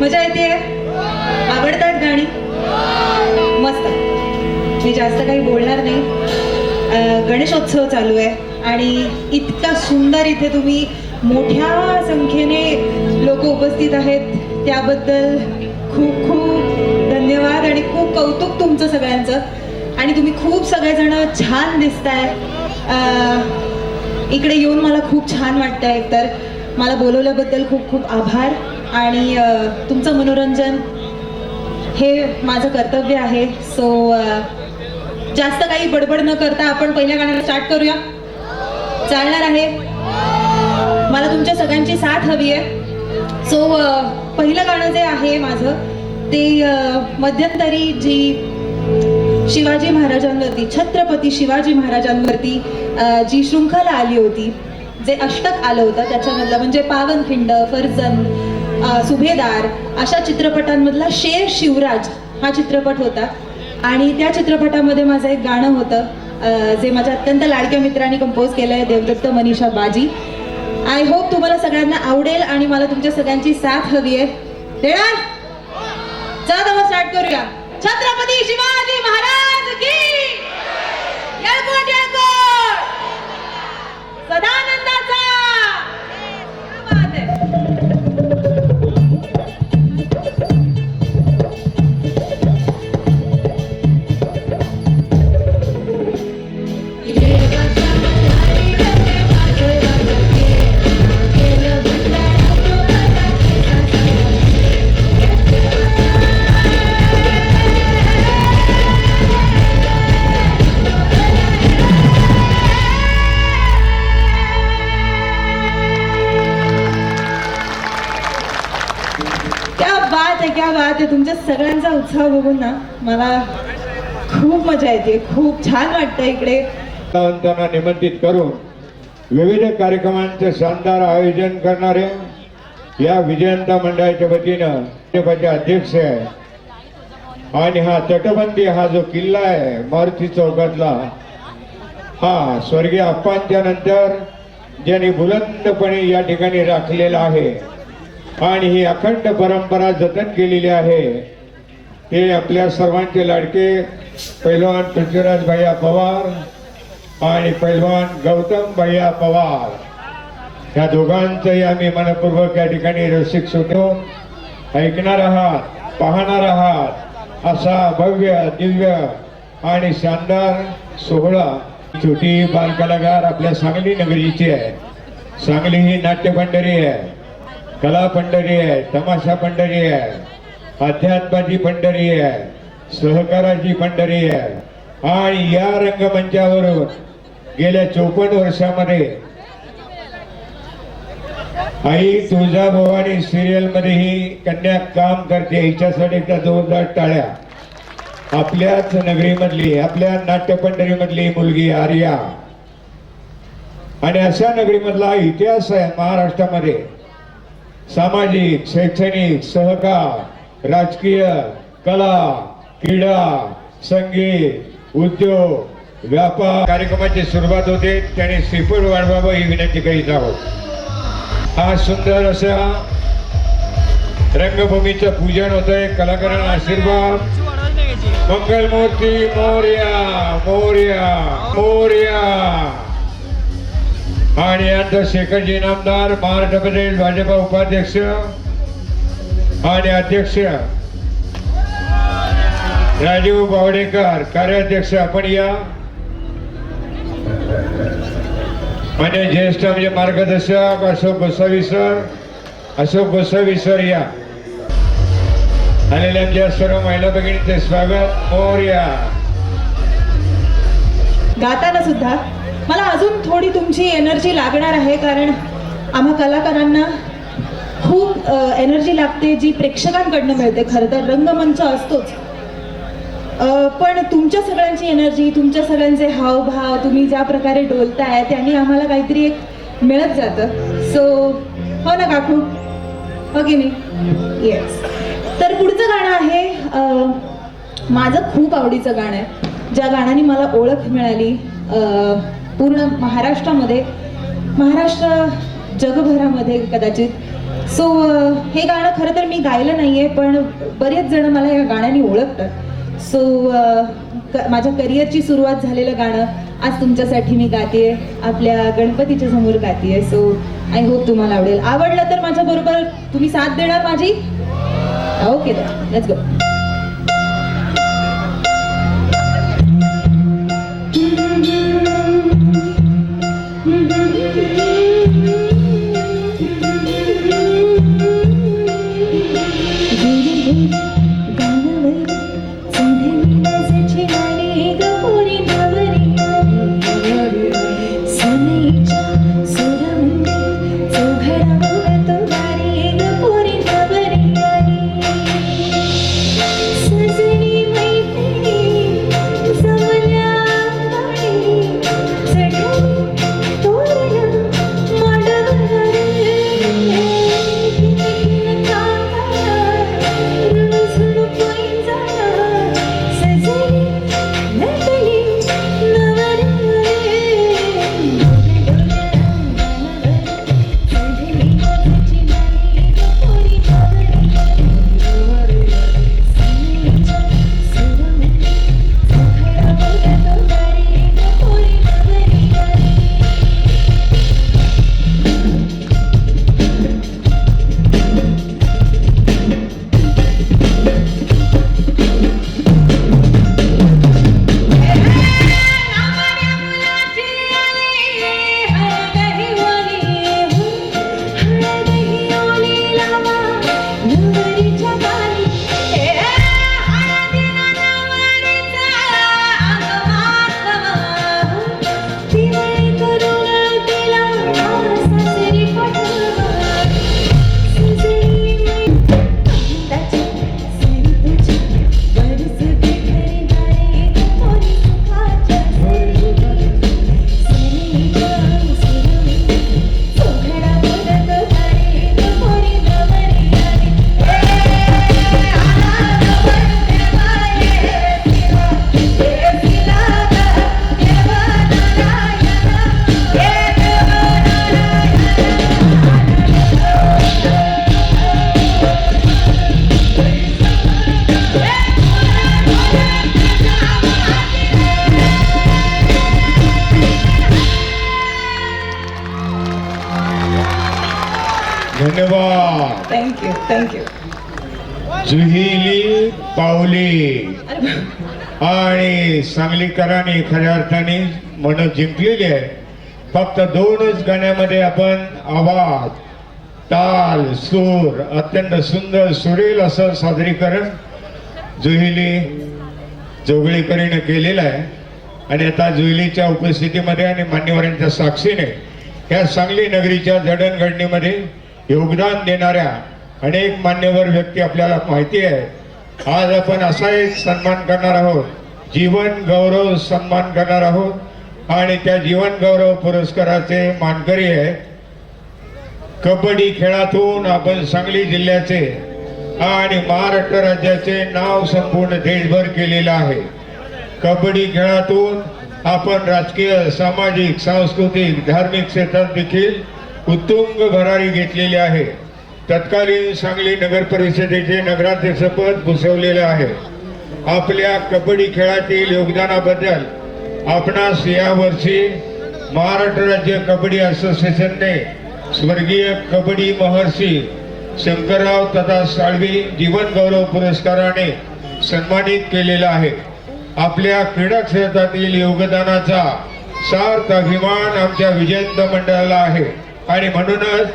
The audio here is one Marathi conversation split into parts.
मजा येते? आवडतात गाणी? मस्त. मी जास्त काही बोलणार नाही. गणेशोत्सव चालू आहे आणि इतका सुंदर इथे तुम्ही मोठ्या संख्येने लोक उपस्थित आहेत. त्याबद्दल खूप खूप धन्यवाद आणि खूप कौतुक तुमचं सगळ्यांचं. आणि तुम्ही खूप सगळेजण छान दिसताय. इकडे येऊन मला खूप छान वाटतं आहे एकतर. मला बोलवल्याबद्दल खूप खूप आभार. आणि तुमचं मनोरंजन हे माझं कर्तव्य आहे. सो जास्त काही बडबड न करता आपण पहिल्या गाण्याला स्टार्ट करूया. चालणार आहे. मला तुमच्या सगळ्यांची साथ हवी आहे. सो पहिलं गाणं जे आहे माझं ते मध्यंतरी जी शिवाजी महाराजांवरती छत्रपती शिवाजी महाराजांवरती जी शृंखला आली होती जे अष्टक आलं होतं त्याच्यामधलं म्हणजे पावनखिंड फरजन सुभेदार अशा चित्रपटांमधला शेर शिवराज हा चित्रपट होता. आणि त्या चित्रपटामध्ये माझं एक गाणं होतं जे माझ्या अत्यंत लाडक्या मित्रांनी कंपोज केलं आहे देवदत्त मनीषा बाजी. आय होप तुम्हाला सगळ्यांना आवडेल आणि मला तुमच्या सगळ्यांची साथ हवी आहे. देणार? चला स्टार्ट करूया. छत्रपती शिवाजी महाराज! ते तुमच्या सगळ्यांचा उत्साह बघून ना मला खूप मजा येते खूप छान वाटतं इकडे. कलावंतांना निमंत्रित करून विविध कार्यक्रमांचे शानदार आयोजन करणारे या विजयंता मंडळाच्या वतीनं भाजपाचे अध्यक्ष आहे. आणि हा तटबंदी हा जो किल्ला आहे मारुती चौकातला हा स्वर्गीय अप्पांच्या नंतर ज्यांनी बुलंदपणे या ठिकाणी राखलेला आहे. आणि ही अखंड परंपरा जतन केलेली आहे. ते आपल्या सर्वांचे लाडके पैलवान पृथ्वीराज भैया पवार आणि पैलवान गौतम भैया पवार. या दोघांचंही आम्ही मनपूर्वक या ठिकाणी रसिक सुटून ऐकणार आहात पाहणार आहात. असा भव्य दिव्य आणि शानदार सोहळा छोटी बालकलाकार आपल्या सांगली नगरीची आहे. सांगली ही नाट्य आहे. कला पंढरी आहे तमाशा पंढरी आहे अध्यात्माची पंढरी आहे सहकाराची पंढरी आहे. आणि या रंगमंचावरून गेल्या चौपन्न वर्षामध्ये आई तुळजाभवानी सिरियलमध्ये ही कन्या काम करते हिच्यासाठी एकदा जोरदार टाळ्या. आपल्याच नगरीमधली आपल्या नाट्य पंढरीमधली मुलगी आर्या. आणि अशा नगरीमधला इतिहास आहे महाराष्ट्रामध्ये. सामाजिक शैक्षणिक सहकार राजकीय कला क्रीडा संगीत उद्योग व्यापार कार्यक्रमाची सुरुवात होते. त्याने श्रीफळ वाढवावं ही विनंती करीत आहोत. हा सुंदर असा रंगभूमीचं पूजन होत आहे कलाकारांना आशीर्वाद. मंगलमूर्ती मोर्या मोर्या मोर्या. आणि यानंतर शेखरजी नामदार महाराष्ट्र प्रदेश भाजपा उपाध्यक्ष आणि अध्यक्ष राजीव बावडेकर कार्याध्यक्ष आपण या. आणि ज्येष्ठ म्हणजे मार्गदर्शक अशोक गोसावी सर अशोक गोसावी सर या. आलेल्या आमच्या सर्व महिला भगिनीचे स्वागत मोर्या. गाताना सुद्धा मला अजून थोडी तुमची एनर्जी लागणार आहे कारण आम्हा कलाकारांना खूप एनर्जी लागते जी प्रेक्षकांकडनं मिळते. खरं तर रंगमंच असतोच. पण तुमच्या सगळ्यांची एनर्जी तुमच्या सगळ्यांचे हावभाव तुम्ही ज्या प्रकारे डोलताय त्यांनी आम्हाला काहीतरी एक मिळत जातं. सो हो ना काकू? हो की नाही? येस तर पुढचं गाणं आहे माझं खूप आवडीचं गाणं आहे. ज्या गाण्याने मला ओळख मिळाली पूर्ण महाराष्ट्रामध्ये महाराष्ट्र जगभरामध्ये कदाचित. सो हे गाणं खरं तर मी गायलं नाहीये पण बरेच जण मला या गाण्याने ओळखतात. सो माझ्या करिअरची सुरुवात झालेलं गाणं आज तुमच्यासाठी मी गाते आपल्या गणपतीच्या समोर गाते सो आय होप तुम्हाला आवडेल. आवडलं तर माझ्या बरोबर तुम्ही साथ देणार माझी? ओके लेट्स गो सजनी थँक्यू थँक्यू जुहिली पावली. आणि सांगलीकरांनी खऱ्या अर्थाने मन जिंकलेली आहे. फक्त दोनच गाण्यामध्ये आपण आवाज ताल सूर अत्यंत सुंदर सुरेल असं सादरीकरण जुहिली जोगळेकरीनं केलेलं आहे. आणि आता जुहिलीच्या उपस्थितीमध्ये आणि मान्यवरांच्या साक्षीने या सांगली नगरीच्या जडणघडणीमध्ये योगदान देणाऱ्या अनेक मान्यवर व्यक्ती आपल्याला माहिती आहे. आज आपण असा एक सन्मान करणार आहोत. जीवन गौरव सन्मान करणार आहोत. आणि त्या जीवन गौरव पुरस्काराचे मानकरी आहे कबड्डी खेळातून आपण सांगली जिल्ह्याचे आणि महाराष्ट्र राज्याचे नाव संपूर्ण देशभर केलेलं आहे. कबड्डी खेळातून आपण राजकीय सामाजिक सांस्कृतिक धार्मिक क्षेत्रात देखील उत्तुंग भरारी घेतलेली आहे. तत्कालीन सांगली नगर परिषदेचे नगराध्यक्षपद भूषवलेले आहे. आपल्या कबड्डी खेळातील योगदानाबद्दल आपणास यावर्षी महाराष्ट्र राज्य कबड्डी असोसिएशनने स्वर्गीय कबड्डी महर्षी शंकरराव तथा साळवी जीवन गौरव पुरस्काराने सन्मानित केलेला आहे. आपल्या क्रीडा क्षेत्रातील योगदानाचा सार्थ अभिमान आमच्या विजयंत मंडळाला आहे. आणि म्हणूनच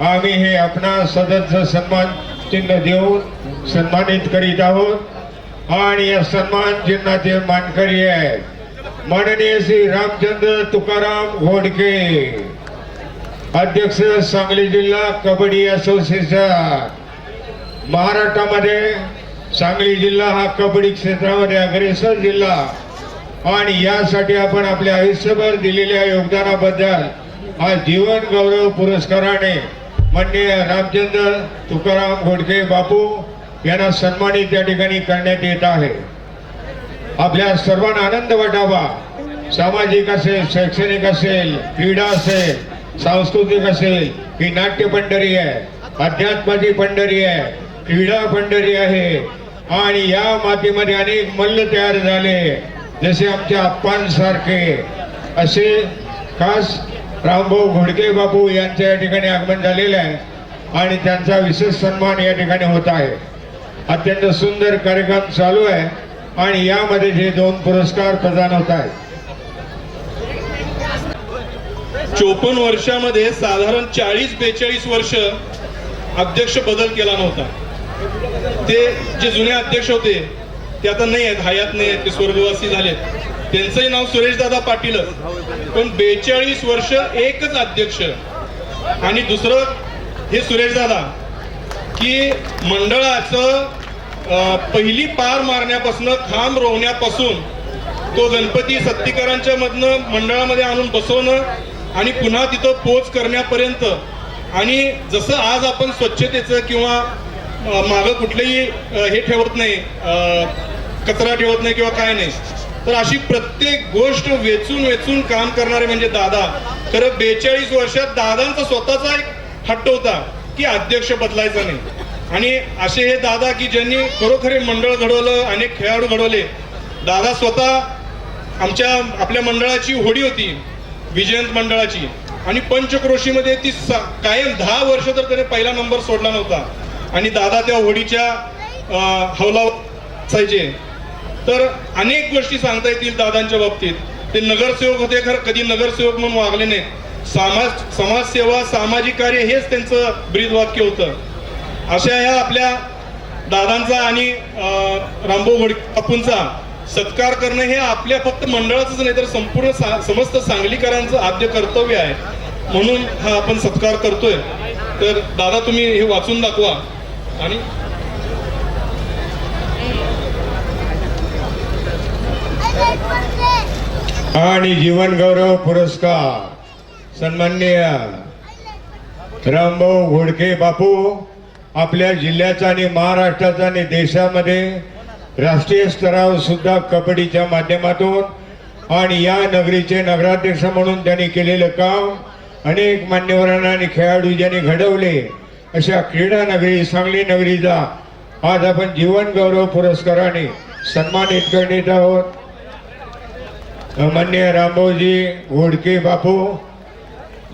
आम्ही हे आपणा सदस्य सन्मान चिन्ह देऊन सन्मानित करीत आहोत. आणि या सन्मान चिन्हाचे मानकरी आहेत. माननीय श्री रामचंद्र तुकाराम घोडके. अध्यक्ष सांगली जिल्हा कबड्डी असोसिएशन. महाराष्ट्रामध्ये सांगली जिल्हा हा कबड्डी क्षेत्रामध्ये अग्रेसर जिल्हा. आणि यासाठी आपण आपल्या आयुष्यभर दिलेल्या योगदानाबद्दल हा जीवन गौरव पुरस्काराने माननीय रामचंद्र तुकाराम घोडके बापू यांना सन्मानित या ठिकाणी करण्यात येत आहे. आपल्या सर्वांना आनंद वाटावा. सामाजिक असेल शैक्षणिक असेल क्रीडा असेल सांस्कृतिक असेल ही नाट्य पंढरी आहे अध्यात्माची पंढरी आहे क्रीडा पंढरी आहे. आणि या मातीमध्ये अनेक मल्ल तयार झाले जसे आमच्या आप्पांसारखे असे खास रामभाऊ घोडके बापू यांच्या या ठिकाणी आगमन झालेलं आहे आणि त्यांचा विशेष सन्मान या ठिकाणी होत आहे. अत्यंत सुंदर कार्यक्रम चालू आहे आणि यामध्ये जे दोन पुरस्कार प्रदान होत आहेत. चोपन्न वर्षामध्ये साधारण चाळीस बेचाळीस वर्ष अध्यक्ष बदल केला नव्हता. ते जे जुने अध्यक्ष होते ते आता नाही आहेत हयात नाही आहेत ते स्वर्गवासी झालेत. त्यांचंही नाव सुरेशदादा पाटील. पण बेचाळीस वर्ष एकच अध्यक्ष. आणि दुसरं हे सुरेशदादा की मंडळाचं पहिली पार मारण्यापासून खांब रोवण्यापासून तो गणपती सत्तीकरांच्या मधनं मंडळामध्ये आणून बसवणं आणि पुन्हा तिथं पोच करण्यापर्यंत. आणि जसं आज आपण स्वच्छतेचं किंवा मागं कुठलंही हे ठेवत नाही कचरा ठेवत नाही किंवा काय नाही. तर अशी प्रत्येक गोष्ट वेचून वेचून काम करणारे म्हणजे दादा. खरं बेचाळीस वर्षात दादांचा स्वतःचा एक हट्ट होता की अध्यक्ष बदलायचा नाही. आणि असे हे दादा की ज्यांनी खरोखर मंडळ घडवलं अनेक खेळाडू घडवले. दादा स्वतः आमच्या आपल्या मंडळाची होडी होती विजयंत मंडळाची. आणि पंचक्रोशीमध्ये ती कायम दहा वर्ष तर त्याने पहिला नंबर सोडला नव्हता. आणि दादा त्या होडीच्या हौला असायचे. तर अनेक गोष्टी सांगता येतील दादांच्या बाबतीत. ते नगरसेवक होते खरं कधी नगरसेवक म्हणून वागले नाहीत. समाज समाजसेवा सामाजिक कार्य हेच त्यांचं ब्रीद वाक्य होतं. अशा ह्या आपल्या दादांचा आणि रामभाऊ रामभाऊ बापूंचा सत्कार करणं हे आपल्या फक्त मंडळाचंच नाही तर संपूर्ण सा- समस्त सांगलीकरांचं आद्य कर्तव्य आहे. म्हणून हा आपण सत्कार करतोय. तर दादा तुम्ही हे वाचून दाखवा. आणि आणि जीवन गौरव पुरस्कार. सन्माननीय रामभाऊ घोडके बापू आपल्या जिल्ह्याचा आणि महाराष्ट्राचा आणि देशामध्ये राष्ट्रीय स्तरावर सुद्धा कबड्डीच्या माध्यमातून आणि या नगरीचे नगराध्यक्ष म्हणून त्यांनी केलेलं काम अनेक मान्यवरांना आणि खेळाडू ज्यांनी घडवले अशा क्रीडा नगरी सांगली नगरीचा आज आपण जीवन गौरव पुरस्काराने सन्मानित करण्यात आहोत. मान्य रामभाऊजी घोडके बापू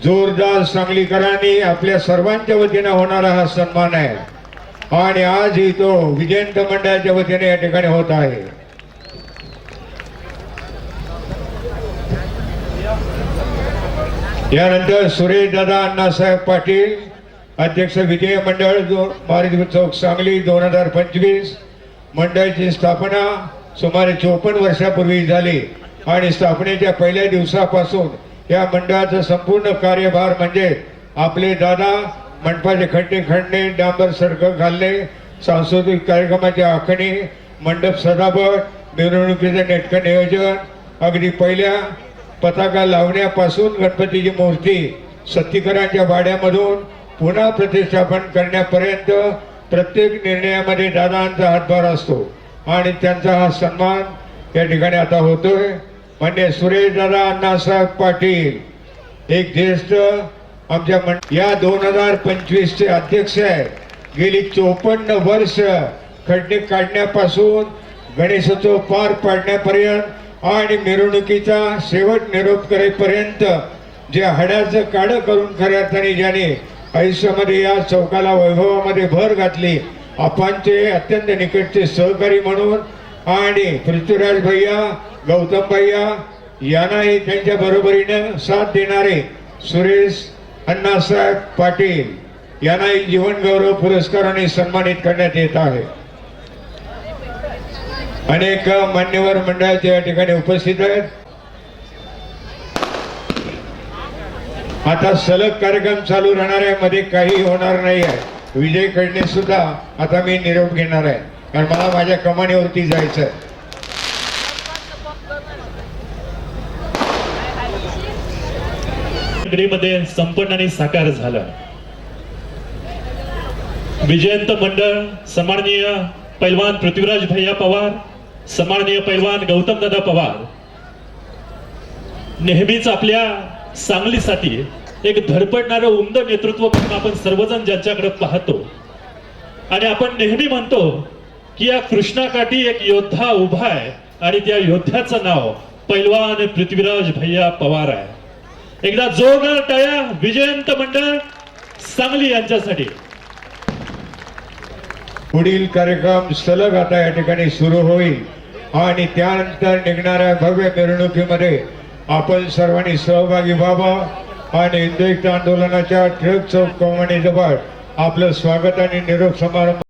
जोरदार सांगलीकरांनी आपल्या सर्वांच्या वतीनं होणारा हा सन्मान आहे. आणि आजही तो विजयंत मंडळाच्या वतीने या ठिकाणी होत आहे. यानंतर सुरेश दादा अण्णासाहेब पाटील अध्यक्ष विजय मंडळ जो मारुती चौक सांगली दोन हजार पंचवीस मंडळाची स्थापना सुमारे चोपन्न वर्षापूर्वी झाली. आणि स्थापनेच्या पहिल्या दिवसापासून या मंडळाचा संपूर्ण कार्यभार म्हणजे आपले दादा मंडपाचे खड्डे खणणे डांबर सरकं घालणे सांस्कृतिक कार्यक्रमाची आखणी मंडप सजावट मिरवणुकीचं नेटकं नियोजन अगदी पहिल्या पताका लावण्यापासून गणपतीची मूर्ती सत्तीकरांच्या वाड्यामधून पुन्हा प्रतिष्ठापन करण्यापर्यंत प्रत्येक निर्णयामध्ये दादांचा हातभार असतो. आणि त्यांचा हा सन्मान या ठिकाणी आता होतोय. म्हणजे सुरेश दादा अण्णासाहेब पाटील एक ज्येष्ठ आमच्या मं- या दोन हजार पंचवीसचे अध्यक्ष आहेत गेली चोपन्न वर्ष खड्डे काढण्यापासून गणेशोत्सव पार पाडण्यापर्यंत आणि मिरवणुकीचा शेवट निरोप करेपर्यंत जे हाड्याचं काढं करून खऱ्या अर्थाने ज्याने आयुष्यामध्ये या चौकाला वैभवामध्ये भर घातली आपांचे अत्यंत निकटचे सहकारी म्हणून आणि पृथ्वीराज भैया गौतम भैया यांनाही त्यांच्या बरोबरीनं साथ देणारे सुरेश अण्णासाहेब पाटील यांनाही जीवन गौरव पुरस्काराने सन्मानित करण्यात येत आहे. अनेक मान्यवर मंडळाचे या ठिकाणी उपस्थित आहेत. आता सलग कार्यक्रम चालू राहणार आहे मध्ये काही होणार नाही आहे विजय कडणे सुद्धा आता मी निरोप घेणार आहे. कारण मला माझ्या कमानीवरती जायचं आहे संपन्न आणि साकार झालं. विजयंत मंडळ सन्माननीय पैलवान पृथ्वीराज भैया पवार सन्माननीय पैलवान गौतम दादा पवार. नेहमीच आपल्या सांगलीसाठी एक धडपडणारं उमद नेतृत्व म्हणून आपण सर्वजण ज्यांच्याकडे पाहतो. आणि आपण नेहमी म्हणतो की या कृष्णाकाठी एक योद्धा उभा आहे आणि त्या योद्ध्याचं नाव पैलवान पृथ्वीराज भैया पवार आहे. एकदा जोरदार टाळ्या विजयंत मंडळ सांगली यांच्यासाठी. पुढील कार्यक्रम सलग आता या ठिकाणी सुरू होईल. आणि त्यानंतर निघणाऱ्या भव्य मिरवणुकीमध्ये आपण सर्वांनी सहभागी व्हावा आणि हिंदुयुक्त आंदोलनाच्या टिळक चौक कमानी जवळ आपलं स्वागत आणि निरोप समारंभ